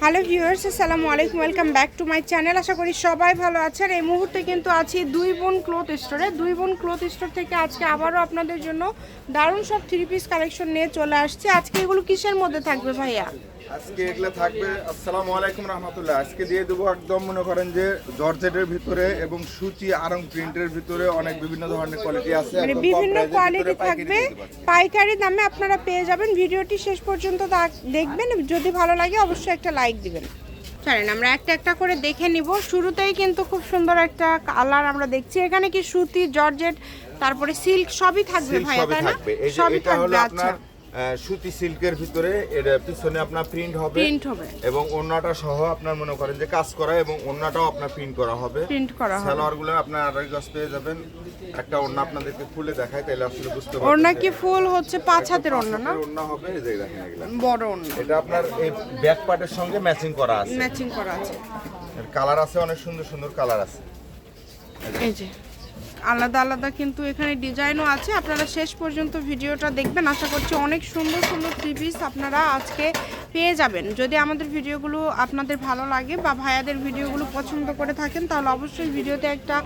Hello viewers আসসালামু আলাইকুম welcome back to my channel আশা করি সবাই ভালো আছেন। এই মুহূর্তে কিন্তু আছি দুই বোন ক্লোথ স্টোরে দুই বোন ক্লোথ স্টোর থেকে আজকে আবারও আপনাদের জন্য দারুণ সব থ্রি পিস কালেকশন নিয়ে চলে আসছে। আজকে এগুলো কিসের মধ্যে থাকবে ভাইয়া? আজকে এগুলো থাকবে। আসসালামু আলাইকুম রহমতুল্লাহ। আজকে দিয়ে দেবো একদম মনে করেন যে জর্জেটের ভিতরে এবং সুচি আরং প্রিন্টের ভিতরে অনেক বিভিন্ন ধরনের কোয়ালিটি আছে। মানে বিভিন্ন কোয়ালিটি থাকবে। পাইকারি দামে আপনারা পেয়ে যাবেন। ভিডিওটি শেষ পর্যন্ত দেখবেন। যদি ভালো লাগে অবশ্যই একটা লাইক দিবেন। চলেন আমরা একটা একটা করে দেখে নিব। শুরুতেই কিন্তু খুব সুন্দর একটা কালার আমরা দেখছি। এখানে কি সুতি জর্জেট তারপরে সিল্ক সবই থাকবে ভাইয়া তাই না? সবই থাকবে আচ্ছা। সুতি সিল্কের ভিতরে এর পিছনে আপনার প্রিন্ট হবে প্রিন্ট হবে। এবং ওন্নাটা সহ আপনার মনে করেন যে কাজ করা এবং ওন্নাটাও আপনার প্রিন্ট করা হবে। প্রিন্ট করা হবে। সালোয়ারগুলো আপনার আড়াই গজ পেয়ে যাবেন। একটা ওন্না আপনাদেরকে খুলে দেখায় তাহলে আসলে বুঝতে পারবেন ওড়না কি ফুল হচ্ছে পাঁচ হাতের ওড়না না? ওন্না হবে এই যে দেখেন এগুলা। বড় ওড়না এটা আপনার এই ব্যাক পার্টের সঙ্গে ম্যাচিং করা আছে। ম্যাচিং করা আছে। এর কালার আছে অনেক সুন্দর সুন্দর কালার আছে। এই যে। আলাদা আলাদা কিন্তু এখানে ডিজাইনও আছে। আপনারা শেষ পর্যন্ত ভিডিওটা দেখবেন। আশা করছি অনেক সুন্দর সুন্দর থ্রি পিস আপনারা আজকে পেয়ে যাবেন। যদি আমাদের ভিডিওগুলো আপনাদের ভালো লাগে বা ভাইয়াদের ভিডিওগুলো পছন্দ করে থাকেন তাহলে অবশ্যই ভিডিওতে একটা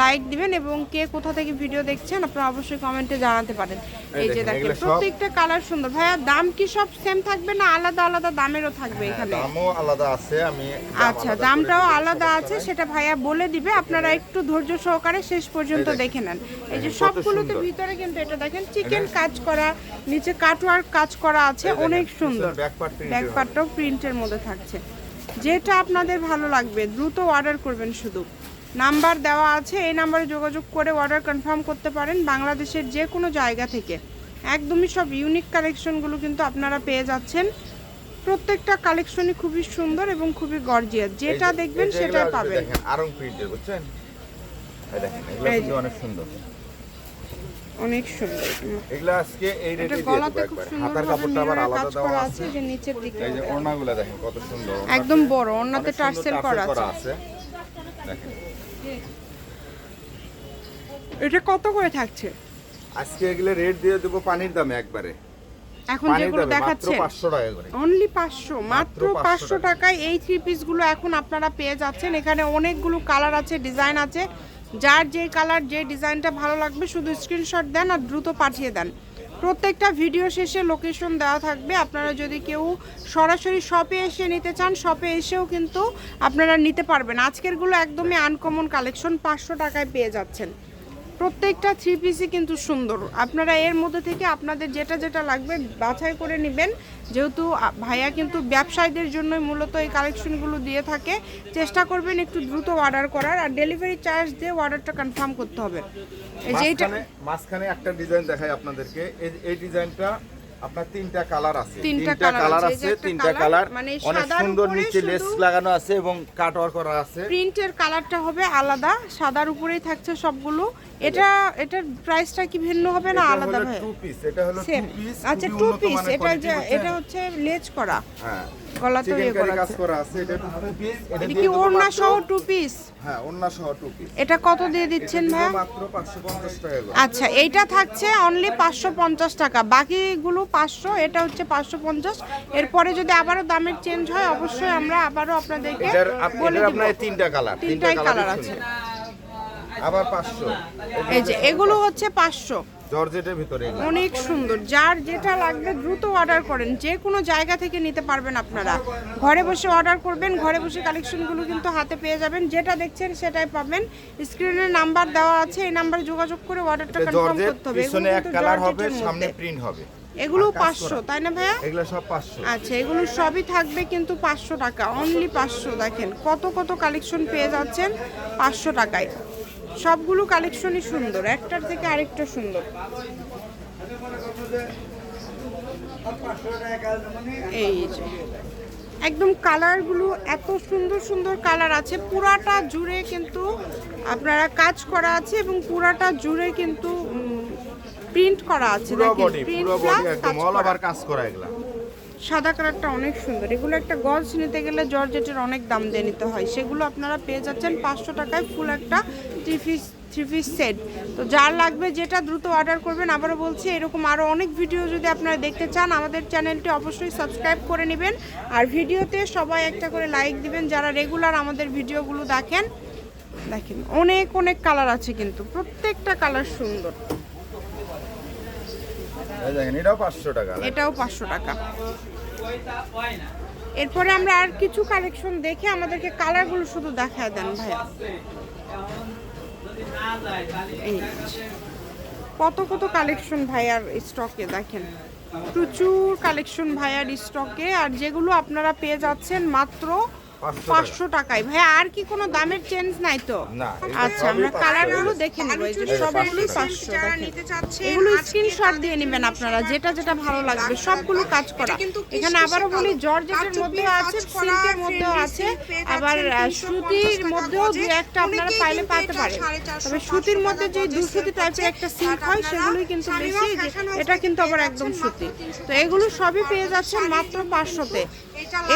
লাইক দিবেন এবং কে কোথা থেকে ভিডিও দেখছেন আপনারা অবশ্যই কমেন্টে জানাতে পারেন। এই যে দেখেন, প্রত্যেকটা কালার সুন্দর। ভাইয়া দাম কি সব সেম থাকবে না আলাদা আলাদা দামেরও থাকবে এখানে? দামও আলাদা আছে আমি আচ্ছা দামটাও আলাদা আছে সেটা ভাইয়া বলে দিবে। আপনারা একটু ধৈর্য সহকারে শেষ পর্যন্ত দেখেন। দেখে নেন। এই যে সবগুলোতে ভিতরে কিন্তু এটা দেখেন চিকেন কাজ করা নিচে কাটওয়ার্ক কাজ করা আছে অনেক সুন্দর। back part printed ব্যাক হবে। পার্টটাও প্রিন্টের মধ্যে থাকছে। যেটা আপনাদের ভালো লাগবে দ্রুত অর্ডার করবেন শুধু। নাম্বার দেওয়া আছে এই নাম্বারে যোগাযোগ করে অর্ডার কনফার্ম করতে পারেন বাংলাদেশের যে কোনো জায়গা থেকে। একদমই সব ইউনিক কালেকশনগুলো কিন্তু আপনারা পেয়ে যাচ্ছেন। প্রত্যেকটা কালেকশনই খুবই সুন্দর এবং খুবই গর্জিয়াস যেটা দেখবেন সেটাই পাবেন। আরং প্রিন্টের বুঝছেন? দেখেন এগুলো কিন্তু অনেক সুন্দর। অনেক সুন্দর এগুলো আজকে এই এটা রেটে দিয়ে গলাতে খুব সুন্দর কাপড়টা আবার আলাদা দেওয়া আছে। আছে যে নিচের দিকে এই যে ওড়নাগুলো দেখেন কত সুন্দর। একদম বড় ওড়নাতে টার্সেল টার্সেল করা আছে। আছে। দেখেন। এটা কত করে থাকছে? আজকে এগুলো রেট দিয়ে দেবো পানির দামে একবারে। এখন যেগুলো দেখাচ্ছে। অনলি পাঁচশো মাত্র পাঁচশো টাকায় এই থ্রি পিসগুলো এখন আপনারা পেয়ে যাচ্ছেন। এখানে অনেকগুলো কালার আছে ডিজাইন আছে। যার যে কালার, যে ডিজাইনটা ভালো লাগবে, শুধু স্ক্রিনশট দেন আর দ্রুত পাঠিয়ে দেন। প্রত্যেকটা ভিডিও শেষে লোকেশন দেওয়া থাকবে। আপনারা যদি কেউ সরাসরি শপে এসে নিতে চান শপে এসেও কিন্তু আপনারা নিতে পারবেন। আজকেরগুলো একদমই আনকমন কালেকশন পাঁচশো টাকায় পেয়ে যাচ্ছেন। প্রত্যেকটা থ্রি পিসই কিন্তু সুন্দর। আপনারা এর মধ্যে থেকে আপনাদের যেটা যেটা লাগবে বাছাই করে নেবেন। যেহেতু ভাইয়া কিন্তু ব্যবসায়ীদের জন্য মূলত এই কালেকশনগুলো দিয়ে থাকে। চেষ্টা করবেন একটু দ্রুত অর্ডার করার। আর ডেলিভারি চার্জ দিয়ে অর্ডারটা কনফার্ম করতে হবে। এই যে এইটা মাঝখানে একটা ডিজাইন দেখাই আপনাদেরকে। এই ডিজাইনটা আপনার তিনটা কালার আছে। তিনটা তিনটা কালার আছে, এই যে আছে একটা তিনটা কালার মানে অনেক সুন্দর নিচে লেস লাগানো আছে এবং কাট ওয়ার করা আছে। প্রিন্টের কালারটা হবে আলাদা। সাদার উপরেই থাকছে সবগুলো। এটা এটার প্রাইসটা কি ভিন্ন হবে না আলাদা টু পিস এটা হলো টু পিস আচ্ছা টু পিস এটা যে এটা হচ্ছে লেজ করা। হ্যাঁ গলাতে চিকেন ইয়ে কারি কাজ আছে। করা আছে এটা টু পিস এটা কি দেবো ওড়না সহ টু পিস হ্যাঁ ওড়না সহ টু পিস এটা কত দিয়ে দিচ্ছেন ভাই? মাত্র 550 টাকা আচ্ছা এইটা থাকছে অনলি পাঁচশো পঞ্চাশ টাকা। বাকিগুলো পাঁচশো এটা হচ্ছে পাঁচশো পঞ্চাশ। এরপরে যদি আবারও দামের চেঞ্জ হয় অবশ্যই আমরা আবারও আপনাদেরকে বলে এটার আপনার তিনটা কালার তিনটা কালার আছে। আবার 500 এই যে এগুলো হচ্ছে পাঁচশো। জর্জেটের ভিতরে এগুলো। অনেক সুন্দর। যার যেটা লাগবে দ্রুত অর্ডার করেন। যে কোনো জায়গা থেকে নিতে পারবেন আপনারা। ঘরে বসে অর্ডার করবেন। ঘরে বসে কালেকশনগুলো কিন্তু হাতে পেয়ে যাবেন। যেটা দেখছেন সেটাই পাবেন। স্ক্রিনে নাম্বার দেওয়া আছে। এই নাম্বারে যোগাযোগ করে অর্ডারটা কনফার্ম করতে হবে। পিছনে এক কালার হবে সামনে প্রিন্ট হবে। এগুলো পাঁচশো। তাই না ভাইয়া? এগুলো সব 500 আচ্ছা এগুলো সবই থাকবে কিন্তু পাঁচশো টাকা। অনলি পাঁচশো দেখেন। কত কত কালেকশন পেয়ে যাচ্ছেন পাঁচশো টাকায়। সবগুলো কালেকশনই সুন্দর একটার থেকে আরেকটা সুন্দর এই যে একদম কালারগুলো এত সুন্দর সুন্দর কালার আছে পুরাটা জুড়ে কিন্তু আপনারা কাজ করা আছে এবং পুরাটা জুড়ে কিন্তু প্রিন্ট করা আছে দেখেন প্রিন্ট। কাজ করা এগুলা সাদা কালারটা অনেক সুন্দর। এগুলো একটা গজ নিতে গেলে জর্জেটের অনেক দাম দিয়ে নিতে হয়। সেগুলো আপনারা পেয়ে যাচ্ছেন পাঁচশো টাকায় ফুল একটা three piece three piece set তো যার লাগবে যেটা দ্রুত অর্ডার করবেন, আবারও বলছি, এরকম আরও অনেক ভিডিও যদি আপনারা দেখতে চান, আমাদের চ্যানেলটি অবশ্যই সাবস্ক্রাইব করে নেবেন। আর ভিডিওতে সবাই একটা করে লাইক দিবেন, যারা রেগুলার আমাদের ভিডিওগুলো দেখেন। দেখেন, অনেক অনেক কালার আছে কিন্তু, প্রত্যেকটা কালার সুন্দর। এটাও পাঁচশো টাকা। এটাও পাঁচশো টাকা। এরপরে আমরা আর কিছু কালেকশন দেখে আমাদেরকে কালারগুলো শুধু দেখায় দেন ভাইয়া। কত কত কালেকশন ভাইয়ার স্টকে দেখেন। প্রচুর কালেকশন ভাইয়ার স্টকে আর যেগুলো আপনারা পেয়ে যাচ্ছেন মাত্র 500 পাঁচশো টাকায়। ভাইয়া আর কি কোনো দামের চেঞ্জ নাই তো? না, আচ্ছা আমরা 500 কালারগুলো দেখে নেব এই যে এটা সবগুলোই 500 পাঁচশো এগুলো স্ক্রিনশট দিয়ে নেবেন আপনারা যেটা যেটা ভালো লাগবে সবগুলো কাজ করা। এখানে আবারও বলি জর্জেটের মধ্যেও আছে সিল্কের মধ্যেও আছে। আবার সুতির মধ্যেও দু একটা আপনারা পাইলে পাইতে পারেন। তবে সুতির মধ্যে যে দুসুতি টাইপের একটা সিল্ক হয় সেগুলোই কিন্তু বেশি এটা কিন্তু আবার একদম সুতি। তো এগুলো সবই পেয়ে যাচ্ছেন মাত্র পাঁচশোতে।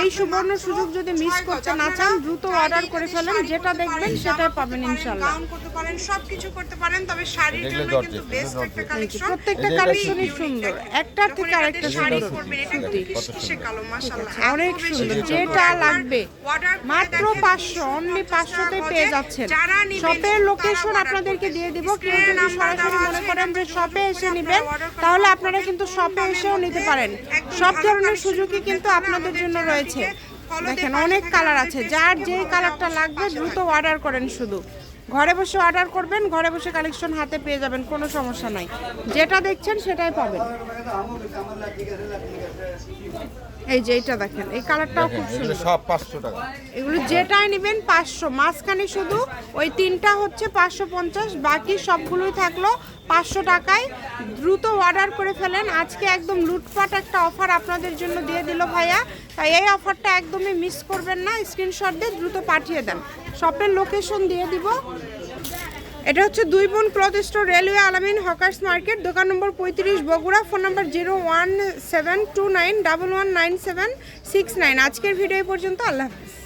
এই সুবর্ণ সুযোগ যদি মিস করতে না চান দ্রুত অর্ডার করে ফেলেন যেটা দেখবেন সেটাই পাবেন ইনশাল্লাহ। গাউন করতে পারেন সবকিছু করতে পারেন তবে শাড়ির জন্য কিন্তু বেস্ট একটা কালেকশন প্রত্যেকটা কালেকশনই সুন্দর। একটার থেকে আরেকটা শাড়ি সুন্দর। কালো মাশাআল্লাহ। অনেক সুন্দর। যেটা লাগবে মাত্র দেখেন, পাঁচশো অনলি 350 পাঁচশোতে পেয়ে। যাচ্ছেন। শপের লোকেশন আপনাদেরকে দিয়ে দিব কেউ যদি সরাসরি মনে করেন যে শপে এসে নেবেন তাহলে আপনারা কিন্তু শপে এসেও নিতে পারেন। সব ধরনের সুযোগই কিন্তু আপনাদের জন্য রয়েছে দেখেন অনেক কালার আছে। যার যে যেই কালারটা লাগবে দ্রুত অর্ডার করেন শুধু। ঘরে বসে অর্ডার করবেন ঘরে বসে কালেকশন হাতে পেয়ে যাবেন কোনো সমস্যা নাই। যেটা দেখছেন সেটাই পাবেন। এই যে এটা দেখেন এই কালারটাও খুব সুন্দর। সব পাঁচশো টাকা। এগুলো যেটাই নেবেন পাঁচশো। মাঝখানে শুধু ওই তিনটা হচ্ছে পাঁচশো পঞ্চাশ বাকি সবগুলোই থাকল পাঁচশো টাকায়। দ্রুত অর্ডার করে ফেলেন। আজকে একদম লুটপাট একটা অফার আপনাদের জন্য দিয়ে দিল ভাইয়া। তাই এই অফারটা একদমই মিস করবেন না। স্ক্রিনশট দিয়ে দ্রুত পাঠিয়ে দেন। শপের লোকেশন দিয়ে দিব। এটা হচ্ছে দুই বোন cloth store railway Alamin hawkers market, দোকান নম্বর পঁয়ত্রিশ Bogura, phone number zero one seven two nine double one nine seven six nine আজকের ভিডিও পর্যন্ত, আল্লাহ হাফিজ।